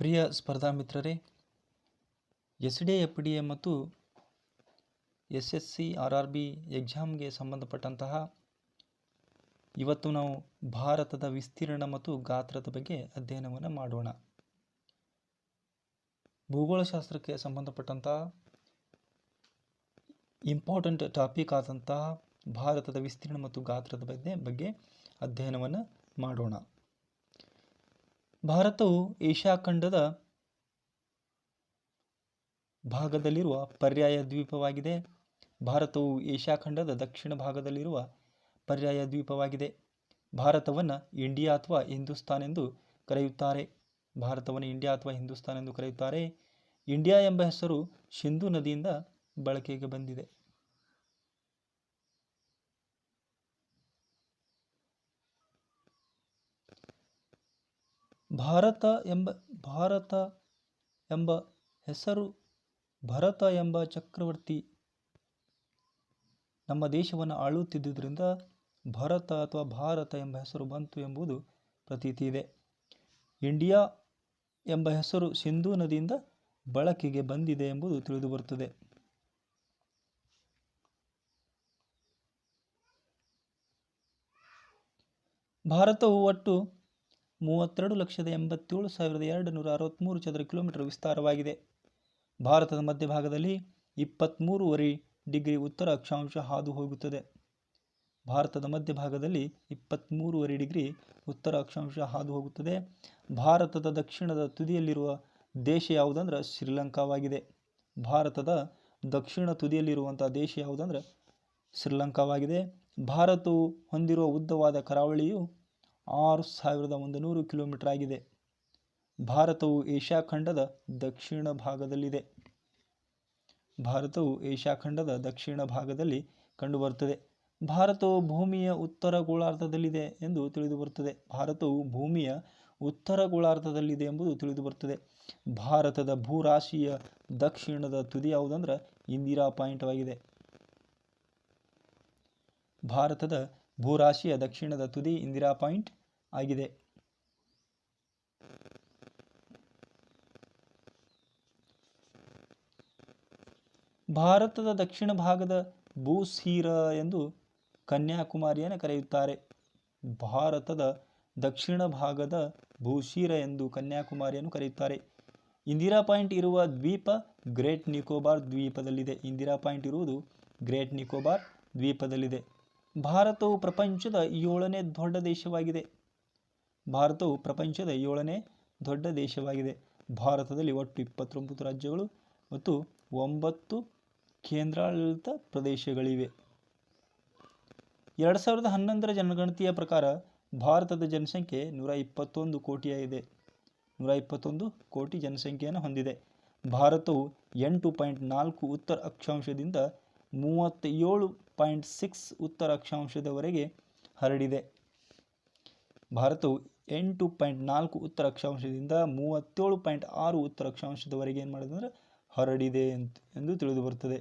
ಪ್ರಿಯ ಸ್ಪರ್ಧಾ ಮಿತ್ರರೇ S D F D A ಮತ್ತು S S C R R B ಎಕ್ಸಾಮ್ಗೆ ಸಂಬಂಧಪಟ್ಟಂತಹ ಇವತ್ತು ನಾವು ಭಾರತದ ವಿಸ್ತೀರ್ಣ ಮತ್ತು ಗಾತ್ರದ ಬಗ್ಗೆ ಅಧ್ಯಯನವನ್ನು ಮಾಡೋಣ. ಭೂಗೋಳಶಾಸ್ತ್ರಕ್ಕೆ ಸಂಬಂಧಪಟ್ಟಂತಹ ಇಂಪಾರ್ಟೆಂಟ್ ಟಾಪಿಕ್ ಆದಂತಹ ಭಾರತದ ವಿಸ್ತೀರ್ಣ ಮತ್ತು ಗಾತ್ರದ ಬಗ್ಗೆ ಬಗ್ಗೆ ಅಧ್ಯಯನವನ್ನು ಮಾಡೋಣ. ಭಾರತವು ಏಷ್ಯಾ ಖಂಡದ ಭಾಗದಲ್ಲಿರುವ ಪರ್ಯಾಯ ದ್ವೀಪವಾಗಿದೆ. ಭಾರತವು ಏಷ್ಯಾ ಖಂಡದ ದಕ್ಷಿಣ ಭಾಗದಲ್ಲಿರುವ ಪರ್ಯಾಯ ದ್ವೀಪವಾಗಿದೆ. ಭಾರತವನ್ನು ಇಂಡಿಯಾ ಅಥವಾ ಹಿಂದೂಸ್ತಾನ್ ಎಂದು ಕರೆಯುತ್ತಾರೆ. ಭಾರತವನ್ನು ಇಂಡಿಯಾ ಅಥವಾ ಹಿಂದೂಸ್ತಾನ್ ಎಂದು ಕರೆಯುತ್ತಾರೆ. ಇಂಡಿಯಾ ಎಂಬ ಹೆಸರು ಸಿಂಧು ನದಿಯಿಂದ ಬಳಕೆಗೆ ಬಂದಿದೆ. ಭಾರತ ಎಂಬ ಭಾರತ ಎಂಬ ಹೆಸರು ಭರತ ಎಂಬ ಚಕ್ರವರ್ತಿ ನಮ್ಮ ದೇಶವನ್ನು ಆಳುತ್ತಿದ್ದುದರಿಂದ ಭರತ ಅಥವಾ ಭಾರತ ಎಂಬ ಹೆಸರು ಬಂತು ಎಂಬುದು ಪ್ರತೀತಿ ಇದೆ. ಇಂಡಿಯಾ ಎಂಬ ಹೆಸರು ಸಿಂಧೂ ನದಿಯಿಂದ ಬಳಕೆಗೆ ಬಂದಿದೆ ಎಂಬುದು ತಿಳಿದುಬರುತ್ತದೆ ಭಾರತವು ಒಟ್ಟು ಮೂವತ್ತೆರಡು ಲಕ್ಷದ ಎಂಬತ್ತೇಳು ಸಾವಿರದ ಎರಡು ನೂರ ಅರವತ್ತ್ಮೂರು ಚದರ ಕಿಲೋಮೀಟರ್ ವಿಸ್ತಾರವಾಗಿದೆ. ಭಾರತದ ಮಧ್ಯಭಾಗದಲ್ಲಿ ಇಪ್ಪತ್ತ್ಮೂರುವರೆ ಡಿಗ್ರಿ ಉತ್ತರ ಅಕ್ಷಾಂಶ ಹಾದು ಹೋಗುತ್ತದೆ ಭಾರತದ ಮಧ್ಯಭಾಗದಲ್ಲಿ ಇಪ್ಪತ್ತ್ಮೂರುವರೆ ಡಿಗ್ರಿ ಉತ್ತರ ಅಕ್ಷಾಂಶ ಹಾದು ಹೋಗುತ್ತದೆ ಭಾರತದ ದಕ್ಷಿಣದ ತುದಿಯಲ್ಲಿರುವ ದೇಶ ಯಾವುದಂದ್ರೆ ಶ್ರೀಲಂಕಾವಾಗಿದೆ. ಭಾರತದ ದಕ್ಷಿಣ ತುದಿಯಲ್ಲಿರುವಂಥ ದೇಶ ಯಾವುದಂದ್ರೆ ಶ್ರೀಲಂಕಾವಾಗಿದೆ. ಭಾರತವು ಹೊಂದಿರುವ ಉದ್ದವಾದ ಕರಾವಳಿಯು ಆರು ಸಾವಿರದ ಒಂದು ನೂರು ಕಿಲೋಮೀಟರ್ ಆಗಿದೆ. ಭಾರತವು ಏಷ್ಯಾ ಖಂಡದ ದಕ್ಷಿಣ ಭಾಗದಲ್ಲಿದೆ. ಭಾರತವು ಏಷ್ಯಾ ಖಂಡದ ದಕ್ಷಿಣ ಭಾಗದಲ್ಲಿ ಕಂಡುಬರುತ್ತದೆ. ಭಾರತವು ಭೂಮಿಯ ಉತ್ತರ ಗೋಳಾರ್ಧದಲ್ಲಿದೆ ಎಂದು ತಿಳಿದುಬರುತ್ತದೆ. ಭಾರತವು ಭೂಮಿಯ ಉತ್ತರ ಗೋಳಾರ್ಧದಲ್ಲಿದೆ ಎಂಬುದು ತಿಳಿದುಬರುತ್ತದೆ. ಭಾರತದ ಭೂರಾಶಿಯ ದಕ್ಷಿಣದ ತುದಿ ಯಾವುದಂದ್ರೆ ಇಂದಿರಾ ಪಾಯಿಂಟವಾಗಿದೆ ಭಾರತದ ಭೂರಾಶಿಯ ದಕ್ಷಿಣದ ತುದಿ ಇಂದಿರಾ ಪಾಯಿಂಟ್ ಆಗಿದೆ. ಭಾರತದ ದಕ್ಷಿಣ ಭಾಗದ ಭೂಸೀರ ಎಂದು ಕನ್ಯಾಕುಮಾರಿಯನ್ನು ಕರೆಯುತ್ತಾರೆ. ಭಾರತದ ದಕ್ಷಿಣ ಭಾಗದ ಭೂಶೀರ ಎಂದು ಕನ್ಯಾಕುಮಾರಿಯನ್ನು ಕರೆಯುತ್ತಾರೆ. ಇಂದಿರಾ ಪಾಯಿಂಟ್ ಇರುವ ದ್ವೀಪ ಗ್ರೇಟ್ ನಿಕೋಬಾರ್ ದ್ವೀಪದಲ್ಲಿದೆ. ಇಂದಿರಾ ಪಾಯಿಂಟ್ ಇರುವುದು ಗ್ರೇಟ್ ನಿಕೋಬಾರ್ ದ್ವೀಪದಲ್ಲಿದೆ. ಭಾರತವು ಪ್ರಪಂಚದ ಏಳನೇ ದೊಡ್ಡ ದೇಶವಾಗಿದೆ. ಭಾರತವು ಪ್ರಪಂಚದ ಏಳನೇ ದೊಡ್ಡ ದೇಶವಾಗಿದೆ. ಭಾರತದಲ್ಲಿ ಒಟ್ಟು ಇಪ್ಪತ್ತೊಂಬತ್ತು ರಾಜ್ಯಗಳು ಮತ್ತು ಒಂಬತ್ತು ಕೇಂದ್ರಾಡಳಿತ ಪ್ರದೇಶಗಳಿವೆ. ಎರಡು ಸಾವಿರದ ಹನ್ನೊಂದರ ಜನಗಣತಿಯ ಪ್ರಕಾರ ಭಾರತದ ಜನಸಂಖ್ಯೆ ನೂರ ಇಪ್ಪತ್ತೊಂದು ಕೋಟಿಯಾಗಿದೆ. ನೂರ ಇಪ್ಪತ್ತೊಂದು ಕೋಟಿ ಜನಸಂಖ್ಯೆಯನ್ನು ಹೊಂದಿದೆ. ಭಾರತವು ಎಂಟು ಪಾಯಿಂಟ್ ನಾಲ್ಕು ಉತ್ತರ ಅಕ್ಷಾಂಶದಿಂದ ಮೂವತ್ತೇಳು ಪಾಯಿಂಟ್ ಸಿಕ್ಸ್ ಉತ್ತರ ಅಕ್ಷಾಂಶದವರೆಗೆ ಹರಡಿದೆ. ಭಾರತವು ಎಂಟು ಪಾಯಿಂಟ್ ನಾಲ್ಕು ಉತ್ತರ ಅಕ್ಷಾಂಶದಿಂದ ಮೂವತ್ತೇಳು ಪಾಯಿಂಟ್ ಆರು ಉತ್ತರ ಅಕ್ಷಾಂಶದವರೆಗೆ ಏನು ಮಾಡಿದೆ ಅಂದರೆ ಹರಡಿದೆ ಅಂತ ಎಂದು ತಿಳಿದು ಬರುತ್ತದೆ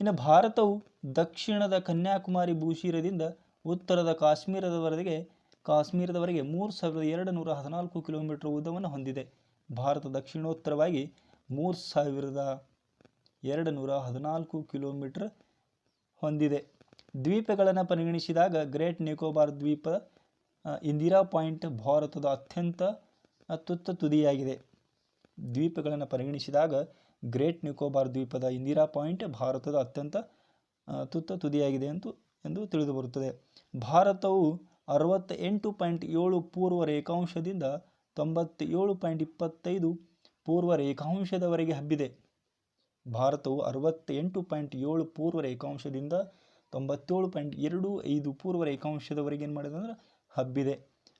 ಇನ್ನು ಭಾರತವು ದಕ್ಷಿಣದ ಕನ್ಯಾಕುಮಾರಿ ಭೂಶೀರದಿಂದ ಉತ್ತರದ ಕಾಶ್ಮೀರದವರೆಗೆ ಕಾಶ್ಮೀರದವರೆಗೆ ಮೂರು ಸಾವಿರದ ಎರಡು ನೂರ ಹದಿನಾಲ್ಕು ಕಿಲೋಮೀಟರ್ ಉದ್ದವನ್ನು ಹೊಂದಿದೆ. ಭಾರತ ದಕ್ಷಿಣೋತ್ತರವಾಗಿ ಮೂರು ಸಾವಿರದ ಎರಡು ನೂರ ಹದಿನಾಲ್ಕು ಕಿಲೋಮೀಟರ್ ಹೊಂದಿದೆ. ದ್ವೀಪಗಳನ್ನು ಪರಿಗಣಿಸಿದಾಗ ಗ್ರೇಟ್ ನಿಕೋಬಾರ್ ದ್ವೀಪ ಇಂದಿರಾ ಪಾಯಿಂಟ್ ಭಾರತದ ಅತ್ಯಂತ ತುತ್ತ ತುದಿಯಾಗಿದೆ. ದ್ವೀಪಗಳನ್ನು ಪರಿಗಣಿಸಿದಾಗ ಗ್ರೇಟ್ ನಿಕೋಬಾರ್ ದ್ವೀಪದ ಇಂದಿರಾ ಪಾಯಿಂಟ್ ಭಾರತದ ಅತ್ಯಂತ ತುತ್ತ ತುದಿಯಾಗಿದೆ ಎಂದು ಎಂದು ತಿಳಿದುಬರುತ್ತದೆ. ಭಾರತವು ಅರವತ್ತ ಎಂಟು ಪಾಯಿಂಟ್ ಏಳು ಪೂರ್ವ ರೇಖಾಂಶದಿಂದ ತೊಂಬತ್ತೇಳು ಪಾಯಿಂಟ್ ಇಪ್ಪತ್ತೈದು ಪೂರ್ವ ರೇಖಾಂಶದವರೆಗೆ ಹಬ್ಬಿದೆ. ಭಾರತವು ಅರವತ್ತೆಂಟು ಪಾಯಿಂಟ್ ಏಳು ಪೂರ್ವ ರೇಖಾಂಶದಿಂದ ತೊಂಬತ್ತೇಳು ಪಾಯಿಂಟ್ ಎರಡು ಐದು ಪೂರ್ವ ರೇಖಾಂಶದವರೆಗೆ ಏನು ಮಾಡಿದೆ ಅಂದರೆ ಹಬ್ಬಿದೆ.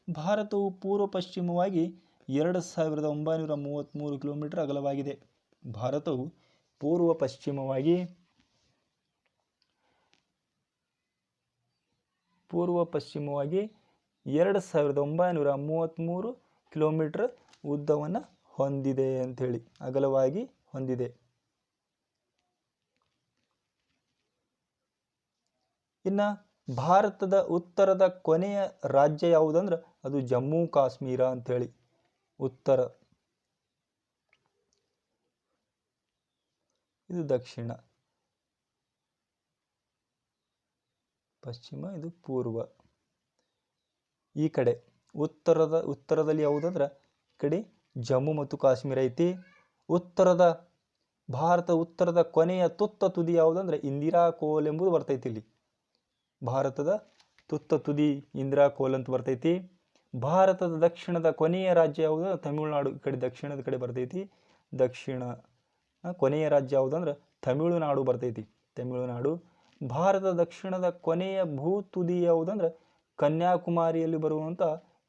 ಭಾರತವು ಪೂರ್ವ ಪಶ್ಚಿಮವಾಗಿ ಎರಡು ಸಾವಿರದ ಒಂಬೈನೂರ ಮೂವತ್ತ್ಮೂರು ಕಿಲೋಮೀಟರ್ ಅಗಲವಾಗಿದೆ. ಭಾರತವು ಪೂರ್ವ ಪಶ್ಚಿಮವಾಗಿ ಪೂರ್ವ ಪಶ್ಚಿಮವಾಗಿ ಎರಡು ಸಾವಿರದ ಒಂಬೈನೂರ ಮೂವತ್ತ್ಮೂರು ಕಿಲೋಮೀಟರ್ ಉದ್ದವನ್ನು ಹೊಂದಿದೆ ಅಂಥೇಳಿ ಅಗಲವಾಗಿ ಹೊಂದಿದೆ. ಇನ್ನು ಭಾರತದ ಉತ್ತರದ ಕೊನೆಯ ರಾಜ್ಯ ಯಾವುದಂದ್ರೆ ಅದು ಜಮ್ಮು ಕಾಶ್ಮೀರ ಅಂತೇಳಿ. ಉತ್ತರ. ಇದು ದಕ್ಷಿಣ. ಪಶ್ಚಿಮ, ಇದು ಪೂರ್ವ. ಈ ಕಡೆ ಉತ್ತರದ, ಉತ್ತರದಲ್ಲಿ ಯಾವುದಂದ್ರೆ ಈ ಕಡೆ ಜಮ್ಮು ಮತ್ತು ಕಾಶ್ಮೀರ ಐತಿ. ಉತ್ತರದ, ಭಾರತ ಉತ್ತರದ ಕೊನೆಯ ತುತ್ತ ತುದಿ ಯಾವುದಂದ್ರೆ ಇಂದಿರಾ ಕೋಲ್ ಎಂಬುದು ಬರ್ತೈತಿ ಇಲ್ಲಿ. ಭಾರತದ ತುತ್ತ ತುದಿ ಇಂದಿರಾ ಕೋಲ್ ಅಂತ ಬರ್ತೈತಿ. ಭಾರತದ ದಕ್ಷಿಣದ ಕೊನೆಯ ರಾಜ್ಯ ಯಾವುದು? ತಮಿಳುನಾಡು ಈ ಕಡೆ, ದಕ್ಷಿಣದ ಕಡೆ ಬರ್ತೈತಿ. ದಕ್ಷಿಣ ಕೊನೆಯ ರಾಜ್ಯ ಯಾವುದಂದ್ರೆ ತಮಿಳುನಾಡು ಬರ್ತೈತಿ. ತಮಿಳುನಾಡು. ಭಾರತದ ದಕ್ಷಿಣದ ಕೊನೆಯ ಭೂ ತುದಿ ಯಾವುದಂದ್ರೆ ಕನ್ಯಾಕುಮಾರಿಯಲ್ಲಿ ಬರುವಂಥ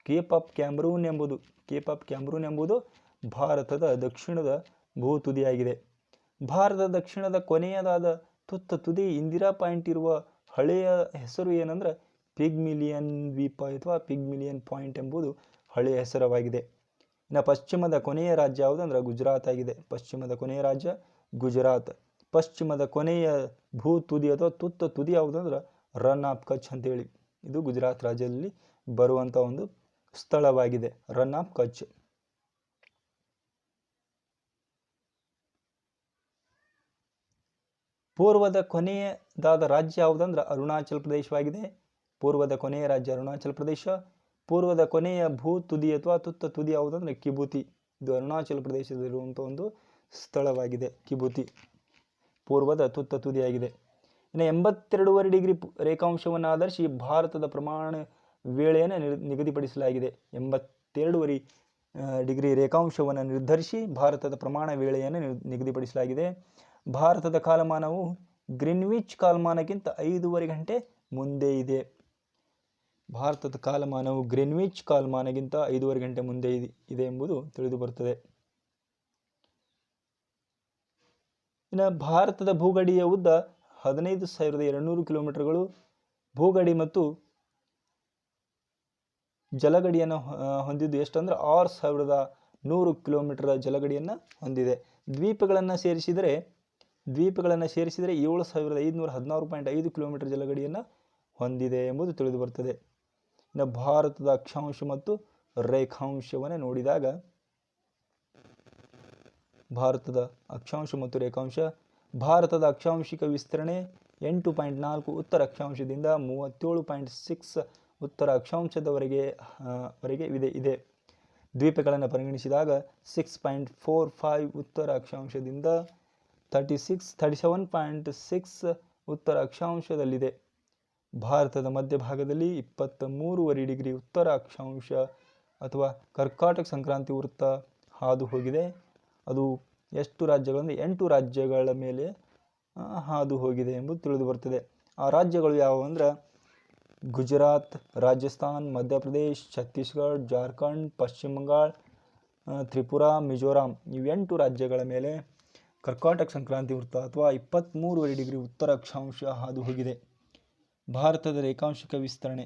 ಕೇಪ್ ಆಫ್ ಕ್ಯಾಮ್ರೂನ್ ಎಂಬುದು. ಕೇಪ್ ಆಫ್ ಕ್ಯಾಮ್ರೂನ್ ಎಂಬುದು ಭಾರತದ ದಕ್ಷಿಣದ ಭೂ ತುದಿಯಾಗಿದೆ. ಭಾರತದ ದಕ್ಷಿಣದ ಕೊನೆಯದಾದ ತುತ್ತ ತುದಿ ಇಂದಿರಾ ಪಾಯಿಂಟ್ ಇರುವ ಹಳೆಯ ಹೆಸರು ಏನಂದ್ರೆ ಪಿಗ್ಮಿಲಿಯನ್ ದ್ವೀಪ ಅಥವಾ ಪಿಗ್ಮಿಲಿಯನ್ ಪಾಯಿಂಟ್ ಎಂಬುದು ಹಳೆಯ ಹೆಸರವಾಗಿದೆ. ಇನ್ನು ಪಶ್ಚಿಮದ ಕೊನೆಯ ರಾಜ್ಯ ಯಾವುದಂದ್ರೆ ಗುಜರಾತ್ ಆಗಿದೆ. ಪಶ್ಚಿಮದ ಕೊನೆಯ ರಾಜ್ಯ ಗುಜರಾತ್. ಪಶ್ಚಿಮದ ಕೊನೆಯ ಭೂ ತುದಿ ಅಥವಾ ತುತ್ತ ತುದಿ ಯಾವುದಂದ್ರೆ ರನ್ ಆಫ್ ಕಚ್ ಅಂತೇಳಿ. ಇದು ಗುಜರಾತ್ ರಾಜ್ಯದಲ್ಲಿ ಬರುವಂಥ ಒಂದು ಸ್ಥಳವಾಗಿದೆ ರನ್ ಆಫ್ ಕಚ್. ಪೂರ್ವದ ಕೊನೆಯದಾದ ರಾಜ್ಯ ಯಾವುದಂದ್ರೆ ಅರುಣಾಚಲ ಪ್ರದೇಶವಾಗಿದೆ. ಪೂರ್ವದ ಕೊನೆಯ ರಾಜ್ಯ ಅರುಣಾಚಲ ಪ್ರದೇಶ. ಪೂರ್ವದ ಕೊನೆಯ ಭೂ ತುದಿ ಅಥವಾ ತುತ್ತ ತುದಿ ಯಾವುದಂದ್ರೆ ಕಿಬುತಿ. ಇದು ಅರುಣಾಚಲ ಪ್ರದೇಶದಲ್ಲಿರುವಂಥ ಒಂದು ಸ್ಥಳವಾಗಿದೆ, ಕಿಬುತಿ. ಪೂರ್ವದ ತುತ್ತ ತುದಿಯಾಗಿದೆ. ಇನ್ನು ಎಂಬತ್ತೆರಡೂವರೆ ಡಿಗ್ರಿ ರೇಖಾಂಶವನ್ನು ಆಧರಿಸಿ ಭಾರತದ ಪ್ರಮಾಣ ವೇಳೆಯನ್ನು ನಿಗದಿಪಡಿಸಲಾಗಿದೆ. ಎಂಬತ್ತೆರಡೂವರೆ ಡಿಗ್ರಿ ರೇಖಾಂಶವನ್ನು ನಿರ್ಧರಿಸಿ ಭಾರತದ ಪ್ರಮಾಣ ವೇಳೆಯನ್ನು ನಿಗದಿಪಡಿಸಲಾಗಿದೆ. ಭಾರತದ ಕಾಲಮಾನವು ಗ್ರೀನ್ವಿಚ್ ಕಾಲಮಾನಕ್ಕಿಂತ ಐದೂವರೆ ಗಂಟೆ ಮುಂದೆ ಇದೆ. ಭಾರತದ ಕಾಲಮಾನವು ಗ್ರೀನ್ವಿಚ್ ಕಾಲಮಾನಗಿಂತ ಐದೂವರೆ ಗಂಟೆ ಮುಂದೆ ಇದೆ ಎಂಬುದು ತಿಳಿದು ಬರುತ್ತದೆ ಇನ್ನು ಭಾರತದ ಭೂಗಡಿಯ ಉದ್ದ ಹದಿನೈದು ಸಾವಿರದ ಎರಡುನೂರು ಕಿಲೋಮೀಟರ್ಗಳು. ಭೂಗಡಿ ಮತ್ತು ಜಲಗಡಿಯನ್ನು ಹೊಂದಿದ್ದು ಎಷ್ಟಂದ್ರೆ ಆರು ಸಾವಿರದ ನೂರು ಕಿಲೋಮೀಟರ್ ಜಲಗಡಿಯನ್ನು ಹೊಂದಿದೆ. ದ್ವೀಪಗಳನ್ನು ಸೇರಿಸಿದರೆ ದ್ವೀಪಗಳನ್ನು ಸೇರಿಸಿದರೆ ಏಳು ಸಾವಿರದ ಐದುನೂರ ಹದಿನಾರು ಪಾಯಿಂಟ್ ಐದು ಕಿಲೋಮೀಟರ್ ಜಲಗಡಿಯನ್ನು ಹೊಂದಿದೆ ಎಂಬುದು ತಿಳಿದು ಬರ್ತದೆ ಇನ್ನು ಭಾರತದ ಅಕ್ಷಾಂಶ ಮತ್ತು ರೇಖಾಂಶವನ್ನು ನೋಡಿದಾಗ ಭಾರತದ ಅಕ್ಷಾಂಶ ಮತ್ತು ರೇಖಾಂಶ, ಭಾರತದ ಅಕ್ಷಾಂಶಿಕ ವಿಸ್ತರಣೆ ಎಂಟು ಪಾಯಿಂಟ್ ನಾಲ್ಕು ಉತ್ತರ ಅಕ್ಷಾಂಶದಿಂದ ಮೂವತ್ತೇಳು ಪಾಯಿಂಟ್ ಸಿಕ್ಸ್ ಉತ್ತರ ಅಕ್ಷಾಂಶದವರೆಗೆ ವರೆಗೆ ಇದೆ ಇದೆ. ದ್ವೀಪಗಳನ್ನು ಪರಿಗಣಿಸಿದಾಗ ಸಿಕ್ಸ್ ಪಾಯಿಂಟ್ ಫೋರ್ ಫೈವ್ ಉತ್ತರ ಅಕ್ಷಾಂಶದಿಂದ thirty six thirty seven point six ಉತ್ತರ ಅಕ್ಷಾಂಶದಲ್ಲಿದೆ. ಭಾರತದ ಮಧ್ಯಭಾಗದಲ್ಲಿ ಇಪ್ಪತ್ತ ಮೂರುವರೆ ಡಿಗ್ರಿ ಉತ್ತರ ಅಕ್ಷಾಂಶ ಅಥವಾ ಕರ್ಕಾಟಕ ಸಂಕ್ರಾಂತಿ ವೃತ್ತ ಹಾದು ಹೋಗಿದೆ ಅದು ಎಷ್ಟು ರಾಜ್ಯಗಳಂದರೆ ಎಂಟು ರಾಜ್ಯಗಳ ಮೇಲೆ ಹಾದು ಹೋಗಿದೆ ಎಂಬುದು ತಿಳಿದು ಬರ್ತದೆ ಆ ರಾಜ್ಯಗಳು ಯಾವುವು ಅಂದ್ರೆ ಗುಜರಾತ್, ರಾಜಸ್ಥಾನ್, ಮಧ್ಯಪ್ರದೇಶ್, ಛತ್ತೀಸ್ಗಢ, ಜಾರ್ಖಂಡ್, ಪಶ್ಚಿಮ ಬಂಗಾಳ ತ್ರಿಪುರಾ, ಮಿಜೋರಾಂ ಇವೆಂಟು ರಾಜ್ಯಗಳ ಮೇಲೆ ಕರ್ಕಾಟಕ ಸಂಕ್ರಾಂತಿ ವೃತ್ತ ಅಥವಾ ಇಪ್ಪತ್ತ್ಮೂರುವರೆ ಡಿಗ್ರಿ ಉತ್ತರ ಅಕ್ಷಾಂಶ ಹಾದು ಹೋಗಿದೆ ಭಾರತದ ರೇಖಾಂಶಿಕ ವಿಸ್ತರಣೆ.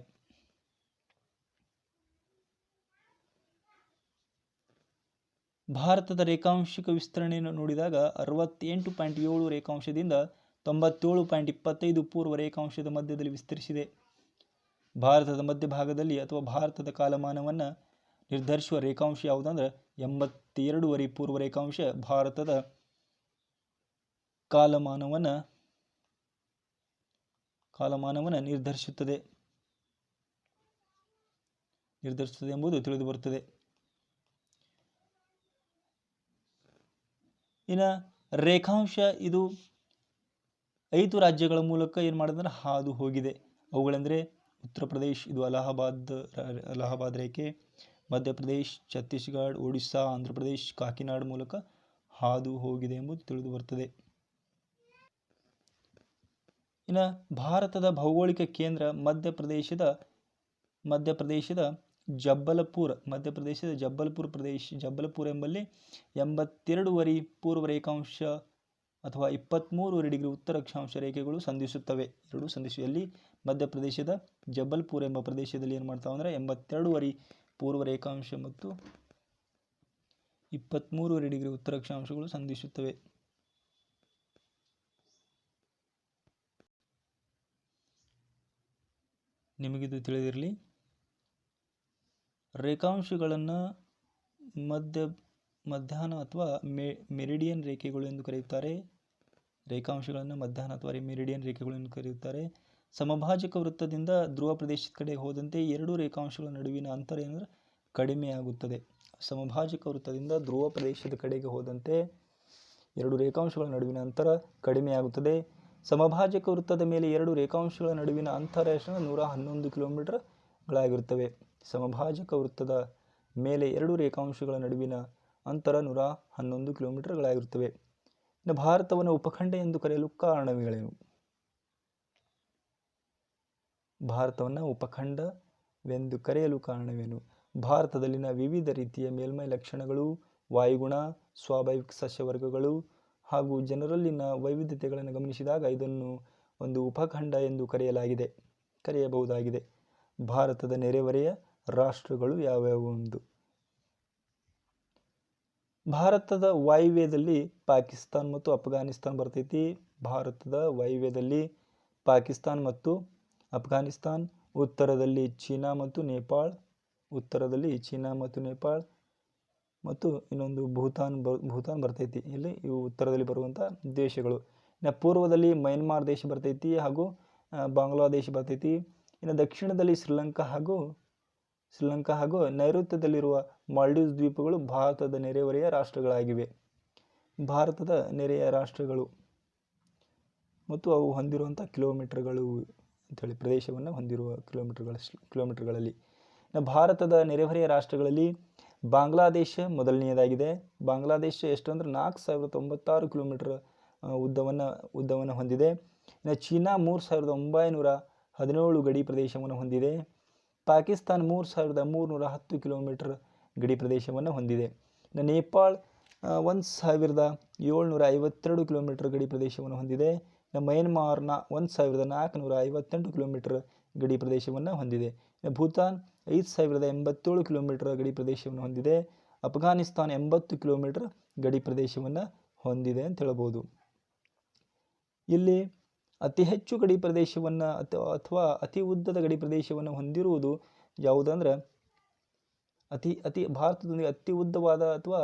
ಭಾರತದ ರೇಖಾಂಶಿಕ ವಿಸ್ತರಣೆಯನ್ನು ನೋಡಿದಾಗ ಅರವತ್ತೆಂಟು ಪಾಯಿಂಟ್ ಏಳು ರೇಖಾಂಶದಿಂದ ತೊಂಬತ್ತೇಳು ಪಾಯಿಂಟ್ ಇಪ್ಪತ್ತೈದು ಪೂರ್ವ ರೇಖಾಂಶದ ಮಧ್ಯದಲ್ಲಿ ವಿಸ್ತರಿಸಿದೆ. ಭಾರತದ ಮಧ್ಯಭಾಗದಲ್ಲಿ ಅಥವಾ ಭಾರತದ ಕಾಲಮಾನವನ್ನು ನಿರ್ಧರಿಸುವ ರೇಖಾಂಶ ಯಾವುದಂದ್ರೆ ಎಂಬತ್ತೆರಡುವರೆ ಪೂರ್ವ ರೇಖಾಂಶ ಭಾರತದ ಕಾಲಮಾನವನ್ನು ಕಾಲಮಾನವನ್ನು ನಿರ್ಧರಿಸುತ್ತದೆ. ನಿರ್ಧರಿಸುತ್ತದೆ ಎಂಬುದು ತಿಳಿದು ಬರುತ್ತದೆ. ಇನ್ನು ರೇಖಾಂಶ ಇದು ಐದು ರಾಜ್ಯಗಳ ಮೂಲಕ ಏನು ಮಾಡಿದ್ರೆ ಹಾದು ಹೋಗಿದೆ. ಅವುಗಳೆಂದರೆ ಉತ್ತರ ಪ್ರದೇಶ್, ಇದು ಅಲಹಾಬಾದ್ ಅಲಹಾಬಾದ್ ರೇಖೆ ಮಧ್ಯಪ್ರದೇಶ್ ಛತ್ತೀಸ್ಗಢ, ಒಡಿಸ್ಸಾ, ಆಂಧ್ರ ಪ್ರದೇಶ್, ಕಾಕಿನಾಡ್ ಮೂಲಕ ಹಾದು ಹೋಗಿದೆ ಎಂಬುದು ತಿಳಿದು ಬರ್ತದೆ ಇನ್ನು ಭಾರತದ ಭೌಗೋಳಿಕ ಕೇಂದ್ರ ಮಧ್ಯಪ್ರದೇಶದ ಮಧ್ಯಪ್ರದೇಶದ ಜಬ್ಬಲಪುರ್, ಮಧ್ಯಪ್ರದೇಶದ ಜಬ್ಬಲ್ಪುರ್ ಪ್ರದೇಶ, ಜಬ್ಬಲ್ಪುರ್ ಎಂಬಲ್ಲಿ ಎಂಬತ್ತೆರಡುವರಿ ಪೂರ್ವ ರೇಖಾಂಶ ಅಥವಾ ಇಪ್ಪತ್ತ್ಮೂರುವರೆ ಡಿಗ್ರಿ ಉತ್ತರ ಅಕ್ಷಾಂಶ ರೇಖೆಗಳು ಸಂಧಿಸುತ್ತವೆ. ಎರಡು ಸಂಧಿಸುವಲ್ಲಿ ಮಧ್ಯಪ್ರದೇಶದ ಜಬ್ಬಲ್ಪುರ್ ಎಂಬ ಪ್ರದೇಶದಲ್ಲಿ ಏನು ಮಾಡ್ತಾವೆ ಅಂದರೆ ಎಂಬತ್ತೆರಡುವರಿ ಪೂರ್ವ ರೇಖಾಂಶ ಮತ್ತು ಇಪ್ಪತ್ತ್ಮೂರುವರೆ ಡಿಗ್ರಿ ಉತ್ತರ ಅಕ್ಷಾಂಶಗಳು ಸಂಧಿಸುತ್ತವೆ. ನಿಮಗಿದು ತಿಳಿದಿರಲಿ. ರೇಖಾಂಶಗಳನ್ನು ಮಧ್ಯ, ಮಧ್ಯಾಹ್ನ ಅಥವಾ ಮೆ, ಮೆರಿಡಿಯನ್ ರೇಖೆಗಳು ಎಂದು ಕರೆಯುತ್ತಾರೆ. ರೇಖಾಂಶಗಳನ್ನು ಮಧ್ಯಾಹ್ನ ಅಥವಾ ಮೆರಿಡಿಯನ್ ರೇಖೆಗಳು ಎಂದು ಕರೆಯುತ್ತಾರೆ. ಸಮಭಾಜಕ ವೃತ್ತದಿಂದ ಧ್ರುವ ಪ್ರದೇಶದ ಕಡೆ ಹೋದಂತೆ ಎರಡು ರೇಖಾಂಶಗಳ ನಡುವಿನ ಅಂತರ ಏನಂದರೆ ಕಡಿಮೆಯಾಗುತ್ತದೆ. ಸಮಭಾಜಕ ವೃತ್ತದಿಂದ ಧ್ರುವ ಪ್ರದೇಶದ ಕಡೆಗೆ ಹೋದಂತೆ ಎರಡು ರೇಖಾಂಶಗಳ ನಡುವಿನ ಅಂತರ ಕಡಿಮೆಯಾಗುತ್ತದೆ. ಸಮಭಾಜಕ ವೃತ್ತದ ಮೇಲೆ ಎರಡು ರೇಖಾಂಶಗಳ ನಡುವಿನ ಅಂತರ ಎಷ್ಟು ನೂರ ಹನ್ನೊಂದು ಕಿಲೋಮೀಟರ್ಗಳಾಗಿರುತ್ತವೆ. ಸಮಭಾಜಕ ವೃತ್ತದ ಮೇಲೆ ಎರಡು ರೇಖಾಂಶಗಳ ನಡುವಿನ ಅಂತರ ನೂರ ಹನ್ನೊಂದು ಕಿಲೋಮೀಟರ್ಗಳಾಗಿರುತ್ತವೆ. ಇನ್ನು ಭಾರತವನ್ನು ಉಪಖಂಡ ಎಂದು ಕರೆಯಲು ಕಾರಣಗಳೇನು ಭಾರತವನ್ನು ಉಪಖಂಡವೆಂದು ಕರೆಯಲು ಕಾರಣವೇನು? ಭಾರತದಲ್ಲಿನ ವಿವಿಧ ರೀತಿಯ ಮೇಲ್ಮೈ ಲಕ್ಷಣಗಳು, ವಾಯುಗುಣ, ಸ್ವಾಭಾವಿಕ ಸಸ್ಯವರ್ಗಗಳು ಹಾಗೂ ಜನರಲ್ಲಿನ ವೈವಿಧ್ಯತೆಗಳನ್ನು ಗಮನಿಸಿದಾಗ ಇದನ್ನು ಒಂದು ಉಪಖಂಡ ಎಂದು ಕರೆಯಲಾಗಿದೆ, ಕರೆಯಬಹುದಾಗಿದೆ. ಭಾರತದ ನೆರೆಹೊರೆಯ ರಾಷ್ಟ್ರಗಳು ಯಾವ್ಯಾವು ಎಂದು. ಭಾರತದ ವಾಯುವ್ಯದಲ್ಲಿ ಪಾಕಿಸ್ತಾನ್ ಮತ್ತು ಅಫ್ಘಾನಿಸ್ತಾನ್ ಬರ್ತೈತಿ. ಭಾರತದ ವಾಯುವ್ಯದಲ್ಲಿ ಪಾಕಿಸ್ತಾನ್ ಮತ್ತು ಅಫ್ಘಾನಿಸ್ತಾನ್, ಉತ್ತರದಲ್ಲಿ ಚೀನಾ ಮತ್ತು ನೇಪಾಳ್, ಉತ್ತರದಲ್ಲಿ ಚೀನಾ ಮತ್ತು ನೇಪಾಳ್ ಮತ್ತು ಇನ್ನೊಂದು ಭೂತಾನ್ ಬ ಭೂತಾನ್ ಬರ್ತೈತಿ. ಇಲ್ಲಿ ಇವು ಉತ್ತರದಲ್ಲಿ ಬರುವಂಥ ದೇಶಗಳು. ಇನ್ನು ಪೂರ್ವದಲ್ಲಿ ಮಯನ್ಮಾರ್ ದೇಶ ಬರ್ತೈತಿ ಹಾಗೂ ಬಾಂಗ್ಲಾದೇಶ ಬರ್ತೈತಿ. ಇನ್ನು ದಕ್ಷಿಣದಲ್ಲಿ ಶ್ರೀಲಂಕಾ ಹಾಗೂ ಶ್ರೀಲಂಕಾ ಹಾಗೂ ನೈಋತ್ಯದಲ್ಲಿರುವ ಮಾಲ್ಡೀವ್ಸ್ ದ್ವೀಪಗಳು ಭಾರತದ ನೆರೆಹೊರೆಯ ರಾಷ್ಟ್ರಗಳಾಗಿವೆ. ಭಾರತದ ನೆರೆಯ ರಾಷ್ಟ್ರಗಳು. ಮತ್ತು ಅವು ಹೊಂದಿರುವಂಥ ಕಿಲೋಮೀಟರ್ಗಳು ಅಂಥೇಳಿ ಪ್ರದೇಶವನ್ನು ಹೊಂದಿರುವ ಕಿಲೋಮೀಟರ್ಗಳ ಕಿಲೋಮೀಟರ್ಗಳಲ್ಲಿ. ಭಾರತದ ನೆರೆಹೊರೆಯ ರಾಷ್ಟ್ರಗಳಲ್ಲಿ ಬಾಂಗ್ಲಾದೇಶ ಮೊದಲನೆಯದಾಗಿದೆ. ಬಾಂಗ್ಲಾದೇಶ ಎಷ್ಟು ಅಂದರೆ ನಾಲ್ಕು ಸಾವಿರದ ತೊಂಬತ್ತಾರು ಕಿಲೋಮೀಟರ್ ಉದ್ದವನ್ನು ಉದ್ದವನ್ನು ಹೊಂದಿದೆ. ಇನ್ನು ಚೀನಾ ಮೂರು ಸಾವಿರದ ಒಂಬೈನೂರ ಹದಿನೇಳು ಗಡಿ ಪ್ರದೇಶವನ್ನು ಹೊಂದಿದೆ. ಪಾಕಿಸ್ತಾನ ಮೂರು ಸಾವಿರದ ಮೂರುನೂರ ಹತ್ತು ಕಿಲೋಮೀಟರ್ ಗಡಿ ಪ್ರದೇಶವನ್ನು ಹೊಂದಿದೆ. ಇನ್ನು ನೇಪಾಳ್ ಒಂದು ಸಾವಿರದ ಏಳ್ನೂರ ಐವತ್ತೆರಡು ಕಿಲೋಮೀಟರ್ ಗಡಿ ಪ್ರದೇಶವನ್ನು ಹೊಂದಿದೆ. ಇನ್ನು ಮಯನ್ಮಾರ್ನ ಒಂದು ಸಾವಿರದ ನಾಲ್ಕುನೂರ ಐವತ್ತೆಂಟು ಕಿಲೋಮೀಟರ್ ಗಡಿ ಪ್ರದೇಶವನ್ನು ಹೊಂದಿದೆ. ಭೂತಾನ್ ಐದು ಸಾವಿರದ ಎಂಬತ್ತೇಳು ಕಿಲೋಮೀಟರ್ ಗಡಿ ಪ್ರದೇಶವನ್ನು ಹೊಂದಿದೆ. ಅಫ್ಘಾನಿಸ್ತಾನ್ ಎಂಬತ್ತು ಕಿಲೋಮೀಟರ್ ಗಡಿ ಪ್ರದೇಶವನ್ನು ಹೊಂದಿದೆ ಅಂತ ಹೇಳ್ಬೋದು. ಇಲ್ಲಿ ಅತಿ ಹೆಚ್ಚು ಗಡಿ ಪ್ರದೇಶವನ್ನು ಅಥವಾ ಅತಿ ಉದ್ದದ ಗಡಿ ಪ್ರದೇಶವನ್ನು ಹೊಂದಿರುವುದು ಯಾವುದಂದ್ರೆ, ಅತಿ ಅತಿ ಭಾರತದೊಂದಿಗೆ ಅತಿ ಉದ್ದವಾದ ಅಥವಾ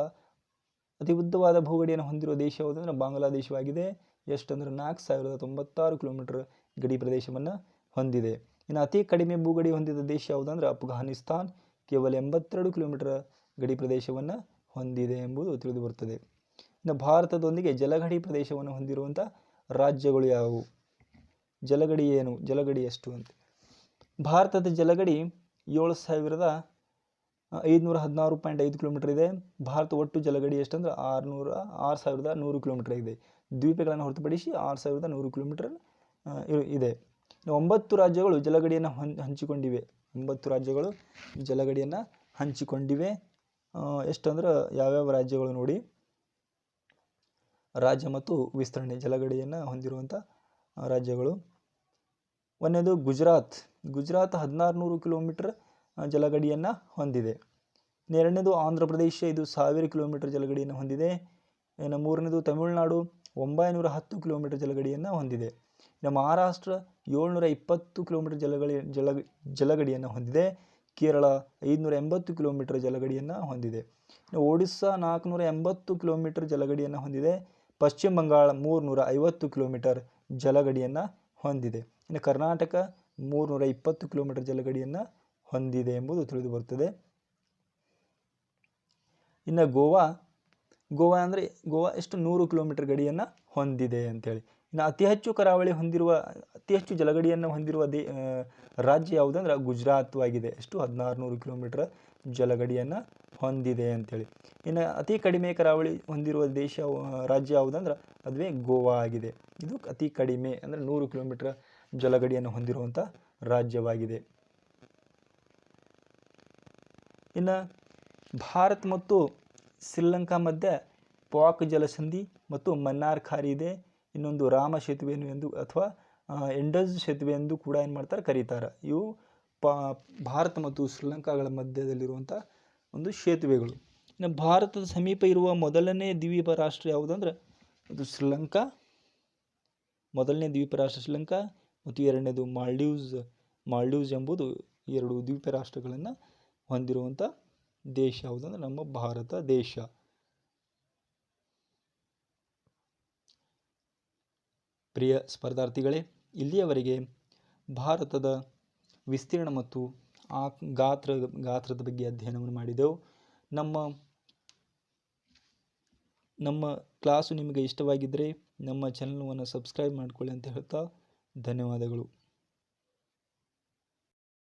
ಅತಿ ಉದ್ದವಾದ ಭೂಗಡಿಯನ್ನು ಹೊಂದಿರುವ ದೇಶ ಯಾವುದಂದ್ರೆ ಬಾಂಗ್ಲಾದೇಶವಾಗಿದೆ. ಎಷ್ಟಂದ್ರೆ ನಾಲ್ಕು ಸಾವಿರದ ತೊಂಬತ್ತಾರು ಕಿಲೋಮೀಟರ್ ಗಡಿ ಪ್ರದೇಶವನ್ನು ಹೊಂದಿದೆ. ಇನ್ನು ಅತಿ ಕಡಿಮೆ ಭೂಗಡಿ ಹೊಂದಿದ ದೇಶ ಯಾವುದಂದ್ರೆ ಅಫ್ಘಾನಿಸ್ತಾನ್. ಕೇವಲ ಎಂಬತ್ತೆರಡು ಕಿಲೋಮೀಟರ್ ಗಡಿ ಪ್ರದೇಶವನ್ನು ಹೊಂದಿದೆ ಎಂಬುದು ತಿಳಿದು ಬರುತ್ತದೆ. ಇನ್ನು ಭಾರತದೊಂದಿಗೆ ಜಲಗಡಿ ಪ್ರದೇಶವನ್ನು ಹೊಂದಿರುವಂಥ ರಾಜ್ಯಗಳು ಯಾವುವು? ಜಲಗಡಿ ಏನು? ಜಲಗಡಿ ಎಷ್ಟು ಅಂತ. ಭಾರತದ ಜಲಗಡಿ ಏಳು ಸಾವಿರದ ಐದುನೂರ ಹದಿನಾರು ಪಾಯಿಂಟ್ ಐದು ಕಿಲೋಮೀಟರ್ ಇದೆ. ಭಾರತ ಒಟ್ಟು ಜಲಗಡಿ ಎಷ್ಟಂದ್ರೆ ಆರುನೂರ, ಆರು ಸಾವಿರದ ನೂರು ಕಿಲೋಮೀಟರ್ ಇದೆ. ದ್ವೀಪಗಳನ್ನು ಹೊರತುಪಡಿಸಿ ಆರು ಸಾವಿರದ ನೂರು ಕಿಲೋಮೀಟರ್ ಇದೆ. ಒಂಬತ್ತು ರಾಜ್ಯಗಳು ಜಲಗಡಿಯನ್ನು ಹಂಚಿಕೊಂಡಿವೆ. ಒಂಬತ್ತು ರಾಜ್ಯಗಳು ಜಲಗಡಿಯನ್ನು ಹಂಚಿಕೊಂಡಿವೆ. ಎಷ್ಟಂದ್ರೆ ಯಾವ್ಯಾವ ರಾಜ್ಯಗಳು ನೋಡಿ. ರಾಜ್ಯ ಮತ್ತು ವಿಸ್ತರಣೆ ಜಲಗಡಿಯನ್ನು ಹೊಂದಿರುವಂಥ ರಾಜ್ಯಗಳು. ಒಂದನೇದು ಗುಜರಾತ್. ಗುಜರಾತ್ ಹದಿನಾರು ನೂರು ಕಿಲೋಮೀಟರ್ ಜಲಗಡಿಯನ್ನು ಹೊಂದಿದೆ. ಎರಡನೇದು ಆಂಧ್ರ ಪ್ರದೇಶ, ಇದು ಸಾವಿರ ಕಿಲೋಮೀಟರ್ ಜಲಗಡಿಯನ್ನು ಹೊಂದಿದೆ. ಇನ್ನು ಮೂರನೇದು ತಮಿಳುನಾಡು, ಒಂಬೈನೂರ ಹತ್ತು ಕಿಲೋಮೀಟರ್ ಜಲಗಡಿಯನ್ನು ಹೊಂದಿದೆ. ಇನ್ನು ಮಹಾರಾಷ್ಟ್ರ ಏಳ್ನೂರ ಇಪ್ಪತ್ತು ಕಿಲೋಮೀಟರ್ ಜಲಗಡಿ ಜಲ, ಜಲಗಡಿಯನ್ನು ಹೊಂದಿದೆ. ಕೇರಳ ಐದುನೂರ ಎಂಬತ್ತು ಕಿಲೋಮೀಟರ್ ಜಲಗಡಿಯನ್ನು ಹೊಂದಿದೆ. ಇನ್ನು ಒಡಿಸ್ಸಾ ನಾಲ್ಕುನೂರ ಎಂಬತ್ತು ಕಿಲೋಮೀಟರ್ ಜಲಗಡಿಯನ್ನು ಹೊಂದಿದೆ. ಪಶ್ಚಿಮ ಬಂಗಾಳ ಮೂರುನೂರ ಐವತ್ತು ಕಿಲೋಮೀಟರ್ ಜಲಗಡಿಯನ್ನು ಹೊಂದಿದೆ. ಇನ್ನು ಕರ್ನಾಟಕ ಮೂರುನೂರ ಇಪ್ಪತ್ತು ಕಿಲೋಮೀಟರ್ ಜಲಗಡಿಯನ್ನು ಹೊಂದಿದೆ ಎಂಬುದು ತಿಳಿದು ಬರುತ್ತದೆ. ಇನ್ನು ಗೋವಾ ಗೋವಾ ಅಂದರೆ ಗೋವಾ ಎಷ್ಟು ನೂರು ಕಿಲೋಮೀಟರ್ ಗಡಿಯನ್ನು ಹೊಂದಿದೆ ಅಂತೇಳಿ. ಇನ್ನು ಅತಿ ಹೆಚ್ಚು ಕರಾವಳಿ ಹೊಂದಿರುವ, ಅತಿ ಹೆಚ್ಚು ಜಲಗಡಿಯನ್ನು ಹೊಂದಿರುವ ದೇ ರಾಜ್ಯ ಯಾವುದಂದ್ರೆ ಗುಜರಾತ್ ಆಗಿದೆ. ಎಷ್ಟು? ಹದಿನಾರು ನೂರು ಕಿಲೋಮೀಟರ್ ಜಲಗಡಿಯನ್ನು ಹೊಂದಿದೆ ಅಂತೇಳಿ. ಇನ್ನು ಅತಿ ಕಡಿಮೆ ಕರಾವಳಿ ಹೊಂದಿರುವ ದೇಶ ರಾಜ್ಯ ಯಾವುದಂದ್ರೆ ಅದುವೇ ಗೋವಾ ಆಗಿದೆ. ಇದು ಅತಿ ಕಡಿಮೆ ಅಂದರೆ ನೂರು ಕಿಲೋಮೀಟರ್ ಜಲಗಡಿಯನ್ನು ಹೊಂದಿರುವಂಥ ರಾಜ್ಯವಾಗಿದೆ. ಇನ್ನು ಭಾರತ್ ಮತ್ತು ಶ್ರೀಲಂಕಾ ಮಧ್ಯೆ ಪಾಕ್ ಜಲಸಂಧಿ ಮತ್ತು ಮನ್ನಾರ್ ಖಾರಿ ಇದೆ. ಇನ್ನೊಂದು ರಾಮ ಸೇತುವೆಯನ್ನು ಎಂದು ಅಥವಾ ಎಂಡಸ್ ಸೇತುವೆ ಎಂದು ಕೂಡ ಏನು ಮಾಡ್ತಾರೆ, ಕರೀತಾರೆ. ಇವು ಪಾ, ಭಾರತ ಮತ್ತು ಶ್ರೀಲಂಕಾಗಳ ಮಧ್ಯದಲ್ಲಿರುವಂಥ ಒಂದು ಸೇತುವೆಗಳು ಇನ್ನು ಭಾರತದ ಸಮೀಪ ಇರುವ ಮೊದಲನೇ ದ್ವೀಪ ರಾಷ್ಟ್ರ ಯಾವುದಂದ್ರೆ ಅದು ಶ್ರೀಲಂಕಾ, ಮೊದಲನೇ ದ್ವೀಪ ರಾಷ್ಟ್ರ ಶ್ರೀಲಂಕಾ, ಮತ್ತು ಎರಡನೇದು ಮಾಲ್ಡೀವ್ಸ್ ಮಾಲ್ಡೀವ್ಸ್ ಎಂಬುದು ಎರಡು ದ್ವೀಪ ರಾಷ್ಟ್ರಗಳನ್ನು ಹೊಂದಿರುವಂಥ ದೇಶ ಯಾವುದಂದ್ರೆ ನಮ್ಮ ಭಾರತ ದೇಶ. ಪ್ರಿಯ ಸ್ಪರ್ಧಾರ್ಥಿಗಳೇ, ಇಲ್ಲಿಯವರೆಗೆ ಭಾರತದ ವಿಸ್ತೀರ್ಣ ಮತ್ತು ಆ ಗಾತ್ರ, ಗಾತ್ರದ ಬಗ್ಗೆ ಅಧ್ಯಯನವನ್ನು ಮಾಡಿದೆವು. ನಮ್ಮ ನಮ್ಮ ಕ್ಲಾಸು ನಿಮಗೆ ಇಷ್ಟವಾಗಿದ್ದರೆ ನಮ್ಮ ಚಾನಲ್ವನ್ನು ಸಬ್ಸ್ಕ್ರೈಬ್ ಮಾಡಿಕೊಳ್ಳಿ ಅಂತ ಹೇಳ್ತಾ ಧನ್ಯವಾದಗಳು.